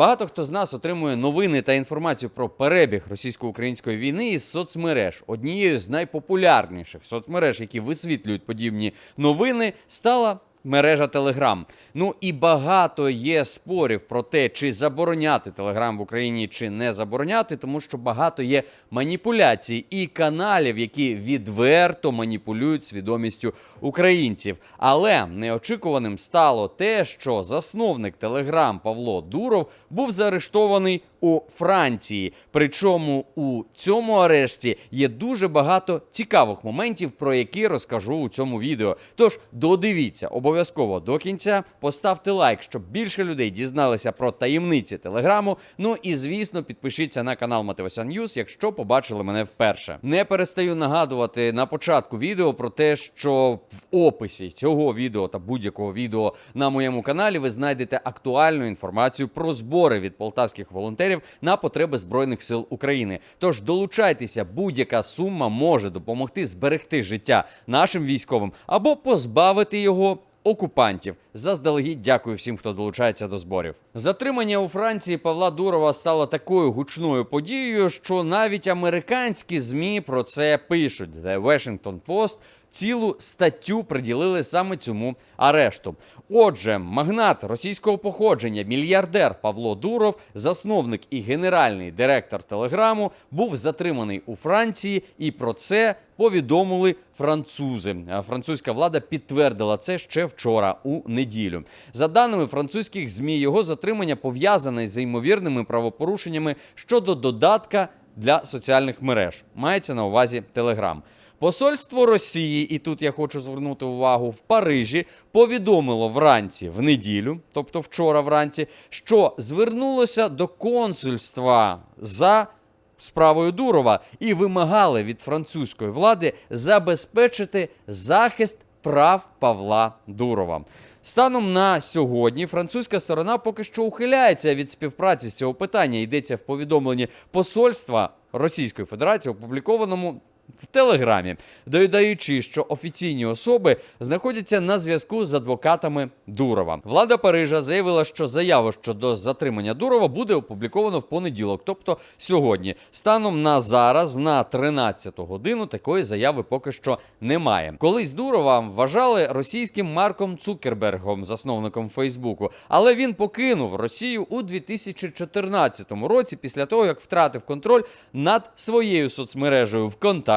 Багато хто з нас отримує новини та інформацію про перебіг російсько-української війни із соцмереж. Однією з найпопулярніших соцмереж, які висвітлюють подібні новини, стала мережа Телеграм. Ну і багато є спорів про те, чи забороняти Телеграм в Україні, чи не забороняти, тому що багато є маніпуляцій і каналів, які відверто маніпулюють свідомістю українців. Але неочікуваним стало те, що засновник Телеграм Павло Дуров був заарештований у Франції. Причому у цьому арешті є дуже багато цікавих моментів, про які розкажу у цьому відео. Тож додивіться обов'язково до кінця. Поставте лайк, щоб більше людей дізналися про таємниці телеграму. Ну і звісно, підпишіться на канал Мотивасан Ньюс, якщо побачили мене вперше. Не перестаю нагадувати на початку відео про те, що в описі цього відео та будь-якого відео на моєму каналі ви знайдете актуальну інформацію про збори від полтавських волонтерів на потреби збройних сил України. Тож долучайтеся, будь-яка сума може допомогти зберегти життя нашим військовим або позбавити його. Окупантів заздалегідь дякую всім, хто долучається до зборів. Затримання у Франції Павла Дурова стало такою гучною подією, що навіть американські змі про це пишуть. The Washington Post цілу статтю приділили саме цьому арешту. Отже, магнат російського походження, мільярдер Павло Дуров, засновник і генеральний директор Телеграму, був затриманий у Франції, і про це повідомили французи. Французька влада підтвердила це ще вчора у неділю. За даними французьких змі, його затримання пов'язане з ймовірними правопорушеннями щодо додатка для соціальних мереж. Мається на увазі Телеграм. Посольство Росії, і тут я хочу звернути увагу в Парижі, повідомило вранці в неділю, тобто вчора вранці, що звернулося до консульства за справою Дурова і вимагали від французької влади забезпечити захист прав Павла Дурова. Станом на сьогодні французька сторона поки що ухиляється від співпраці з цього питання. Йдеться в повідомленні посольства Російської Федерації, опублікованому в Телеграмі, додаючи, що офіційні особи знаходяться на зв'язку з адвокатами Дурова. Влада Парижа заявила, що заяву щодо затримання Дурова буде опубліковано в понеділок, тобто сьогодні. Станом на зараз, на 13 годину, такої заяви поки що немає. Колись Дурова вважали російським Марком Цукербергом, засновником Фейсбуку, але він покинув Росію у 2014 році, після того як втратив контроль над своєю соцмережею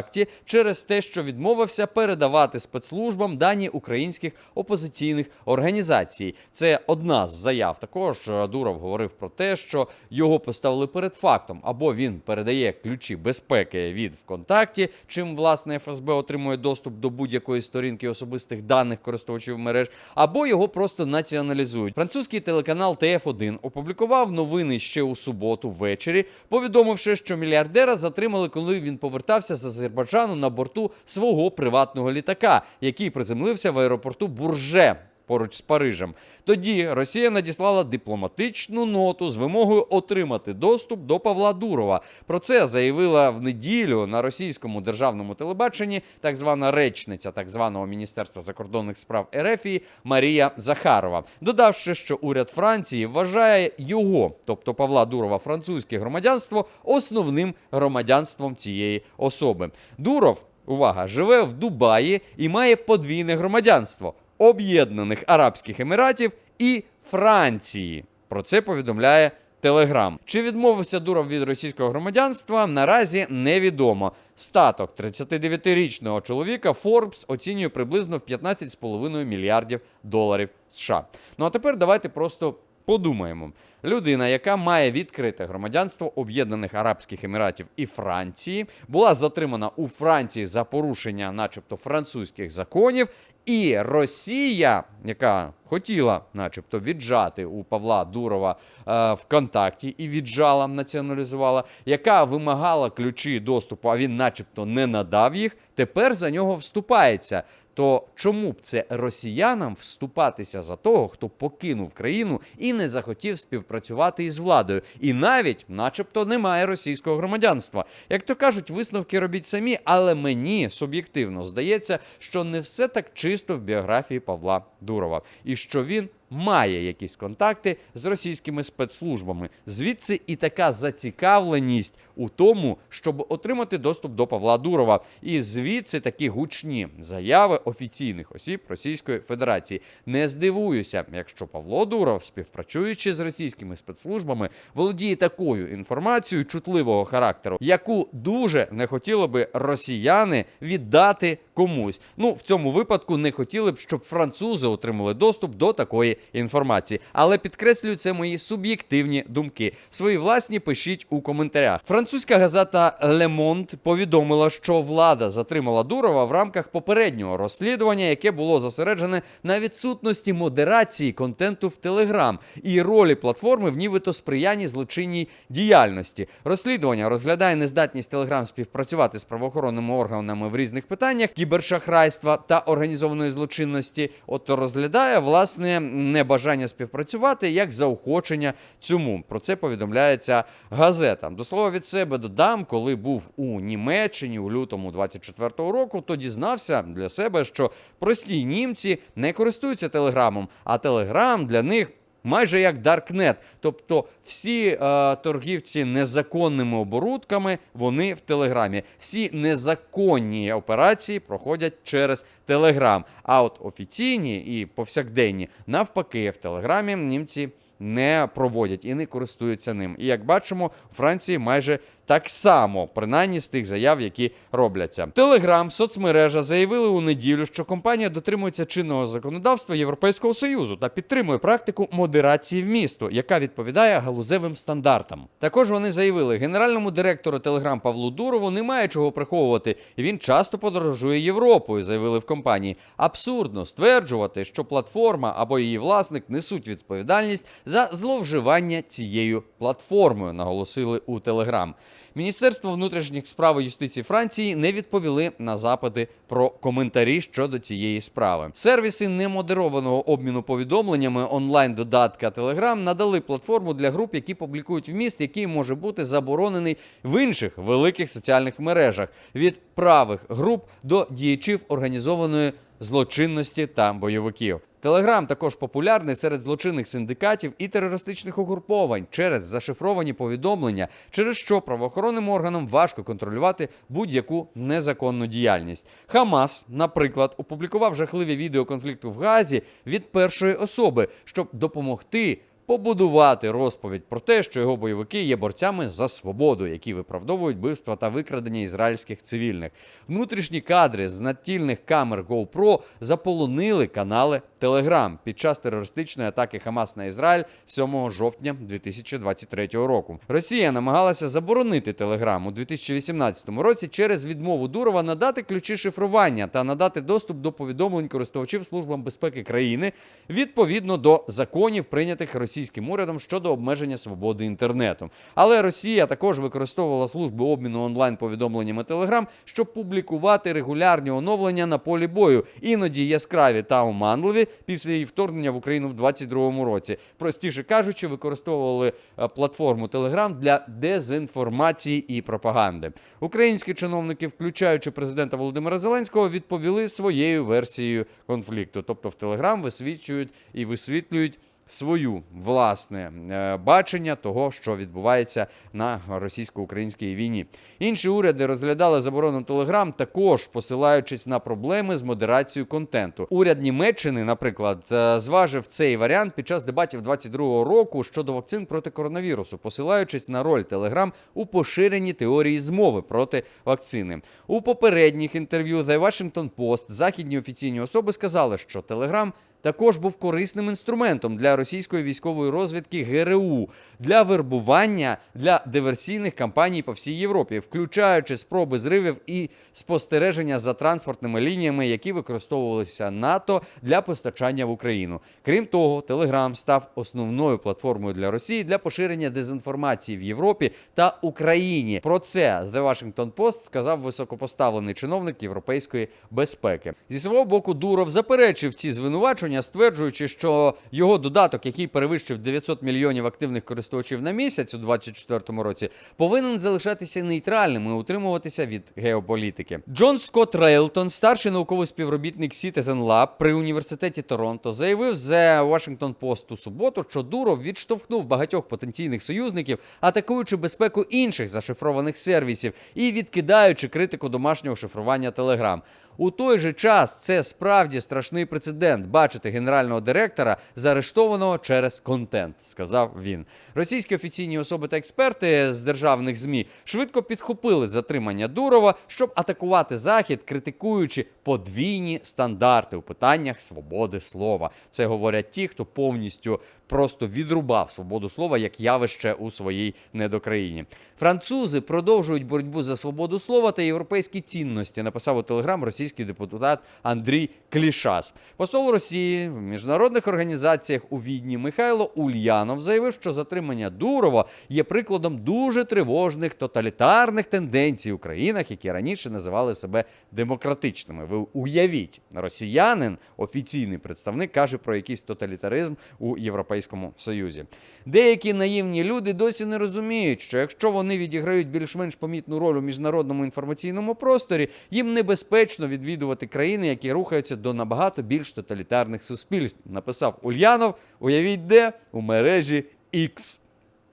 ВКонтакті через те, що відмовився передавати спецслужбам дані українських опозиційних організацій. Це одна з заяв. Також е, Дуров говорив про те, що його поставили перед фактом, або він передає ключі безпеки від ВКонтакті, чим власне ФСБ отримує доступ до будь-якої сторінки особистих даних користувачів мереж, або його просто націоналізують. Французький телеканал ТФ1 опублікував новини ще у суботу ввечері, повідомивши, що мільярдера затримали, коли він повертався з Азербайджану на борту свого приватного літака, який приземлився в аеропорту Бурже. Поруч з Парижем. Тоді Росія надіслала дипломатичну ноту з вимогою отримати доступ до Павла Дурова. Про це заявила в неділю на російському державному телебаченні так звана речниця так званого Міністерства закордонних справ Ерефії Марія Захарова, додавши, що уряд Франції вважає його, тобто Павла Дурова, французьке громадянство, основним громадянством цієї особи. Дуров. Увага, живе в Дубаї і має подвійне громадянство Об'єднаних Арабських Еміратів і Франції. Про це повідомляє Телеграм. Чи відмовився Дуров від російського громадянства? Наразі невідомо. Статок 39-річного чоловіка Форбс оцінює приблизно в 15,5 мільярдів доларів США. Ну а тепер давайте просто подумаємо. Людина, яка має відкрите громадянство Об'єднаних Арабських Еміратів і Франції, була затримана у Франції за порушення, начебто, французьких законів. І Росія, яка хотіла, начебто, віджати у Павла Дурова е, ВКонтакті і віджала, націоналізувала, яка вимагала ключі доступу, а він, начебто, не надав їх, тепер за нього вступається. То чому б це росіянам вступатися за того, хто покинув країну і не захотів співпрацювати із владою, і навіть, начебто, не має російського громадянства? Як то кажуть, висновки робіть самі, але мені суб'єктивно здається, що не все так чисто в біографії Павла Дурова, і що він має якісь контакти з російськими спецслужбами. Звідси і така зацікавленість у тому, щоб отримати доступ до Павла Дурова. І звідси такі гучні заяви офіційних осіб Російської Федерації. Не здивуюся, якщо Павло Дуров, співпрацюючи з російськими спецслужбами, володіє такою інформацією чутливого характеру, яку дуже не хотіли би росіяни віддати комусь. Ну в цьому випадку не хотіли б, щоб французи отримали доступ до такої інформації. Але підкреслюю, це мої суб'єктивні думки. Свої власні пишіть у коментарях. Французька газета Le Monde повідомила, що влада затримала Дурова в рамках попереднього розслідування, яке було зосереджене на відсутності модерації контенту в Телеграм і ролі платформи в нібито сприянні злочинній діяльності. Розслідування розглядає нездатність Телеграм співпрацювати з правоохоронними органами в різних питаннях кібершахрайства та організованої злочинності. От розглядає власне небажання співпрацювати як заохочення цьому. Про це повідомляється газета. До слова від себе додам, коли був у Німеччині у лютому 24-го року, то дізнався для себе, що прості німці не користуються телеграмом, а телеграм для них. Майже як Даркнет, тобто всі е, торгівці незаконними оборудками, вони в Телеграмі. Всі незаконні операції проходять через Телеграм. А от офіційні і повсякденні навпаки в Телеграмі німці не проводять і не користуються ним. І як бачимо, у Франції майже так само, принаймні з тих заяв, які робляться. Телеграм, соцмережа заявили у неділю, що компанія дотримується чинного законодавства Європейського союзу та підтримує практику модерації вмісту, яка відповідає галузевим стандартам. Також вони заявили, генеральному директору Телеграм Павлу Дурову немає чого приховувати, і він часто подорожує Європою. Заявили в компанії. Абсурдно стверджувати, що платформа або її власник несуть відповідальність за зловживання цією платформою, наголосили у Телеграм. Міністерство внутрішніх справ і юстиції Франції не відповіли на запити про коментарі щодо цієї справи. Сервіси немодерованого обміну повідомленнями онлайн-додатка Telegram надали платформу для груп, які публікують вміст, який може бути заборонений в інших великих соціальних мережах від правих груп до діячів організованої злочинності та бойовиків. Телеграм також популярний серед злочинних синдикатів і терористичних угруповань через зашифровані повідомлення, через що правоохоронним органам важко контролювати будь-яку незаконну діяльність. Хамас, наприклад, опублікував жахливі відео конфлікту в Газі від першої особи, щоб допомогти. Побудувати розповідь про те, що його бойовики є борцями за свободу, які виправдовують вбивства та викрадення ізраїльських цивільних. Внутрішні кадри з надтільних камер GoPro заполонили канали Telegram під час терористичної атаки Хамас на Ізраїль 7 жовтня 2023 року. Росія намагалася заборонити Telegram у 2018 році через відмову Дурова надати ключі шифрування та надати доступ до повідомлень користувачів службам безпеки країни відповідно до законів, прийнятих російським урядом щодо обмеження свободи інтернету. Але Росія також використовувала служби обміну онлайн повідомленнями Telegram, щоб публікувати регулярні оновлення на полі бою, іноді яскраві та оманливі після її вторгнення в Україну в 2022 році. Простіше кажучи, використовували е, платформу Telegram для дезінформації і пропаганди. Українські чиновники, включаючи президента Володимира Зеленського, відповіли своєю версією конфлікту. Тобто в Telegram висвічують і висвітлюють. Свою власне е, бачення того, що відбувається на російсько-українській війні. Інші уряди розглядали заборону Телеграм, також посилаючись на проблеми з модерацією контенту. Уряд Німеччини, наприклад, е, зважив цей варіант під час дебатів 22-го року щодо вакцин проти коронавірусу, посилаючись на роль Телеграм у поширенні теорії змови проти вакцини. У попередніх інтерв'ю The Washington Post західні офіційні особи сказали, що Телеграм також був корисним інструментом для російської військової розвідки ГРУ для вербування для диверсійних кампаній по всій Європі, включаючи спроби зривів і спостереження за транспортними лініями, які використовувалися НАТО для постачання в Україну. Крім того, Телеграм став основною платформою для Росії для поширення дезінформації в Європі та Україні. Про це The Washington Post сказав високопоставлений чиновник європейської безпеки. Зі свого боку, Дуров заперечив ці звинувачення оголошення, стверджуючи, що його додаток, який перевищив 900 мільйонів активних користувачів на місяць у 2024 році, повинен залишатися нейтральним і утримуватися від геополітики. Джон Скотт Рейлтон, старший науковий співробітник Citizen Lab при університеті Торонто, заявив The Washington Post у суботу, що Дуров відштовхнув багатьох потенційних союзників, атакуючи безпеку інших зашифрованих сервісів і відкидаючи критику домашнього шифрування Telegram. У той же час це справді страшний прецедент бачити генерального директора заарештованого через контент, сказав він. Російські офіційні особи та експерти з державних змі швидко підхопили затримання Дурова, щоб атакувати захід, критикуючи подвійні стандарти у питаннях свободи слова. Це говорять ті, хто повністю просто відрубав свободу слова як явище у своїй недокраїні. Французи продовжують боротьбу за свободу слова та європейські цінності. Написав у телеграм російський депутат Андрій Клішас. Посол Росії в міжнародних організаціях у Відні Михайло Ульянов заявив, що затримання Дурова є прикладом дуже тривожних тоталітарних тенденцій у країнах, які раніше називали себе демократичними. Ви уявіть, росіянин, офіційний представник, каже про якийсь тоталітаризм у Європейському Союзі. Деякі наївні люди досі не розуміють, що якщо вони відіграють більш-менш помітну роль у міжнародному інформаційному просторі, їм небезпечно відвідувати країни, які рухаються до набагато більш тоталітарних суспільств. Написав Ульянов. Уявіть, де у мережі X.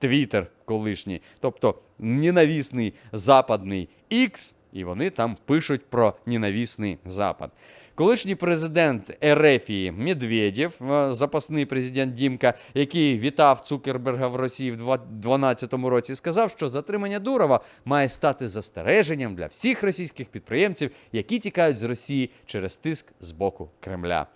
Твіттер колишній, тобто ненавісний западний X, і вони там пишуть про ненавісний запад. Колишній президент Ерефії Медведєв, е, запасний президент Дімка, який вітав Цукерберга в Росії в 2012 році, сказав, що затримання Дурова має стати застереженням для всіх російських підприємців, які тікають з Росії через тиск з боку Кремля.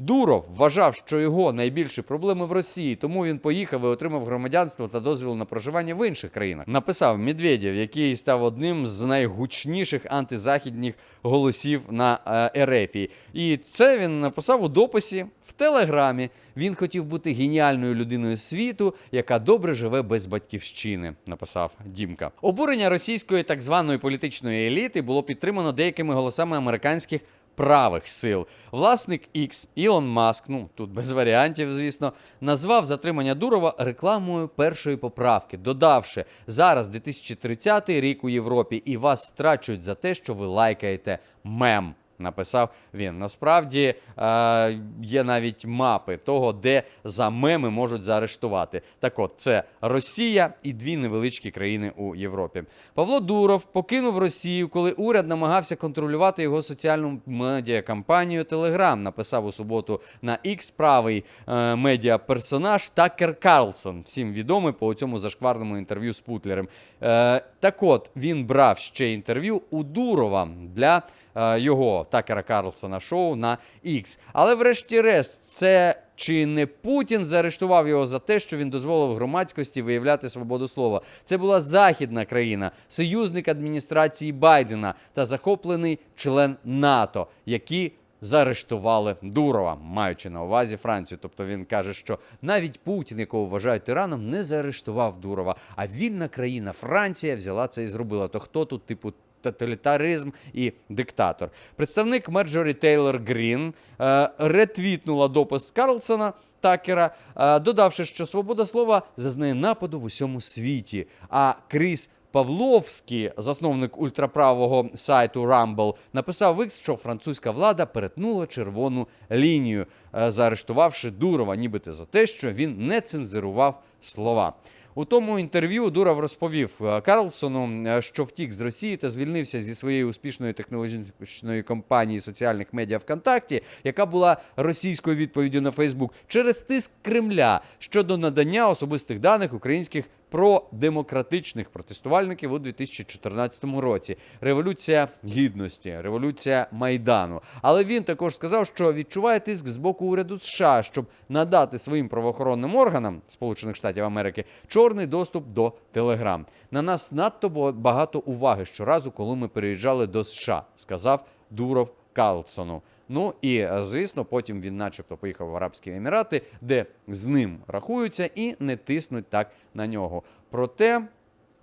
Дуров вважав, що його найбільші проблеми в Росії, тому він поїхав і отримав громадянство та дозвіл на проживання в інших країнах. Написав Медведєв, який став одним з найгучніших антизахідних голосів на Ерефії. І це він написав у дописі в Телеграмі. Він хотів бути геніальною людиною світу, яка добре живе без батьківщини. Написав Дімка. Обурення російської так званої політичної еліти було підтримано деякими голосами американських правих сил. Власник X Ілон Маск, ну тут без варіантів, звісно, назвав затримання Дурова рекламою першої поправки, додавши зараз 2030 рік у Європі, і вас страчують за те, що ви лайкаєте мем. Написав він. Насправді е, є навіть мапи того, де за меми можуть заарештувати. Так от, це Росія і дві невеличкі країни у Європі. Павло Дуров покинув Росію, коли уряд намагався контролювати його соціальну медіакампанію Телеграм. Написав у суботу на X правий е, медіаперсонаж Такер Карлсон, всім відомий по цьому зашкварному інтерв'ю з Путлером. Е, так от він брав ще інтерв'ю у Дурова для його Такера Карлсона шоу на X. Але, врешті-решт, це чи не Путін заарештував його за те, що він дозволив громадськості виявляти свободу слова? Це була західна країна, союзник адміністрації Байдена та захоплений член НАТО, які заарештували Дурова, маючи на увазі Францію. Тобто він каже, що навіть Путін, якого вважають тираном, не заарештував Дурова. А вільна країна Франція взяла це і зробила. То хто тут, типу, тоталітаризм і диктатор? Представник Мерджорі Тейлор Грін е, ретвітнула допис Карлсона. Такера, е, додавши, що свобода слова зазнає нападу в усьому світі. А Кріс Павловський, засновник ультраправого сайту Rumble, написав в що французька влада перетнула червону лінію, е, заарештувавши Дурова, нібито за те, що він не цензурував слова. У тому інтерв'ю Дуров розповів е, Карлсону, е, що втік з Росії та звільнився зі своєї успішної технологічної компанії соціальних медіа ВКонтакті, яка була російською відповіддю на Фейсбук, через тиск Кремля щодо надання особистих даних українських продемократичних протестувальників у 2014 році. Революція гідності, революція майдану. Але він також сказав, що відчуває тиск з боку уряду США, щоб надати своїм правоохоронним органам Сполучених Штатів Америки чорний доступ до Телеграм. На нас надто багато уваги щоразу, коли ми переїжджали до США, сказав Дуров Карлсону. Ну і е, звісно, потім він, начебто, поїхав в Арабські Емірати, де з ним рахуються і не тиснуть так на нього. Проте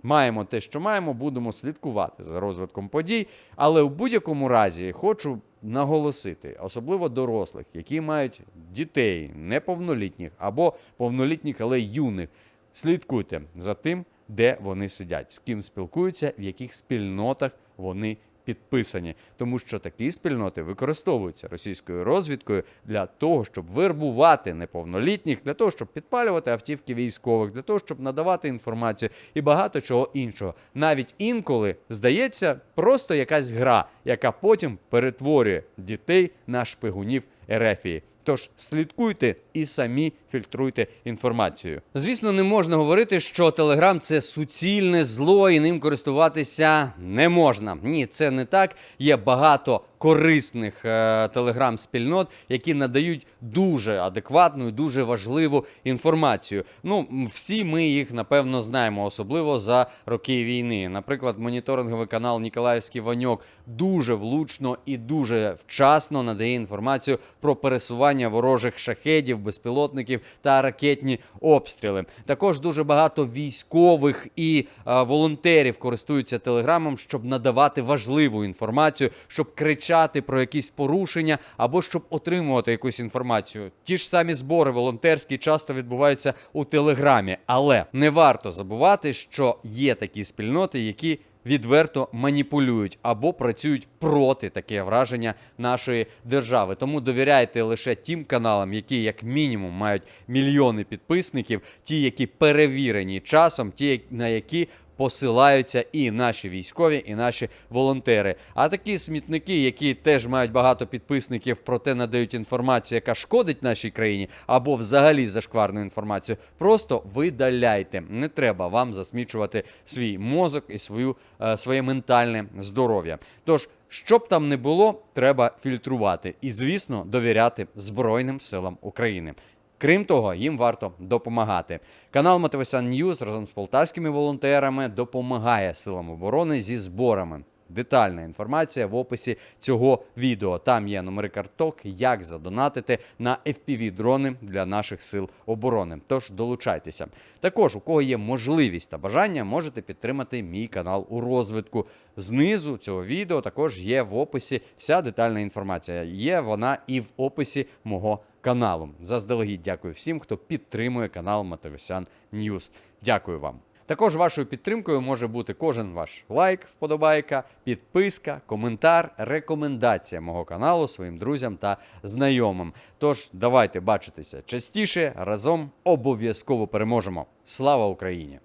маємо те, що маємо, будемо слідкувати за розвитком подій. Але в будь-якому разі хочу наголосити, особливо дорослих, які мають дітей неповнолітніх або повнолітніх, але юних. Слідкуйте за тим, де вони сидять, з ким спілкуються, в яких спільнотах вони підписані, тому що такі спільноти використовуються російською розвідкою для того, щоб вербувати неповнолітніх, для того, щоб підпалювати автівки військових, для того, щоб надавати інформацію і багато чого іншого. Навіть інколи здається просто якась гра, яка потім перетворює дітей на шпигунів Ерефії. Тож слідкуйте і самі фільтруйте інформацію. Звісно, не можна говорити, що Телеграм це суцільне зло і ним користуватися не можна. Ні, це не так. Є багато корисних телеграм-спільнот, які надають дуже адекватну і дуже важливу інформацію. Ну, всі ми їх напевно знаємо, особливо за роки війни. Наприклад, моніторинговий канал Ніколаївський Ваньок дуже влучно і дуже вчасно надає інформацію про пересування ворожих шахедів, безпілотників та ракетні обстріли. Також дуже багато військових і е, волонтерів користуються телеграмом, щоб надавати важливу інформацію, щоб кричати про якісь порушення або щоб отримувати якусь інформацію. Ті ж самі збори волонтерські часто відбуваються у телеграмі, але не варто забувати, що є такі спільноти, які відверто маніпулюють або працюють проти таке враження нашої держави. Тому довіряйте лише тим каналам, які як мінімум мають мільйони підписників, ті, які перевірені часом, ті, на які посилаються і наші військові, і наші волонтери. А такі смітники, які теж мають багато підписників, проте надають інформацію, яка шкодить нашій країні, або взагалі зашкварну інформацію, просто видаляйте. Не треба вам засмічувати свій мозок і свою, е, своє ментальне здоров'я. Тож. Що б там не було, треба фільтрувати і, звісно, довіряти Збройним силам України. Крім того, їм варто допомагати. Канал Мотивасян Ньюз разом з полтавськими волонтерами допомагає силам оборони зі зборами. Детальна інформація в описі цього відео. Там є номери карток, як задонатити на fpv дрони для наших сил оборони. Тож долучайтеся. Також, у кого є можливість та бажання, можете підтримати мій канал у розвитку. Знизу цього відео також є в описі вся детальна інформація. Є вона і в описі мого каналу. Заздалегідь дякую всім, хто підтримує канал Матавісян Ньюз. Дякую вам. Також вашою підтримкою може бути кожен ваш лайк, вподобайка, підписка, коментар, рекомендація мого каналу своїм друзям та знайомим. Тож давайте бачитися частіше разом обов'язково переможемо. Слава Україні!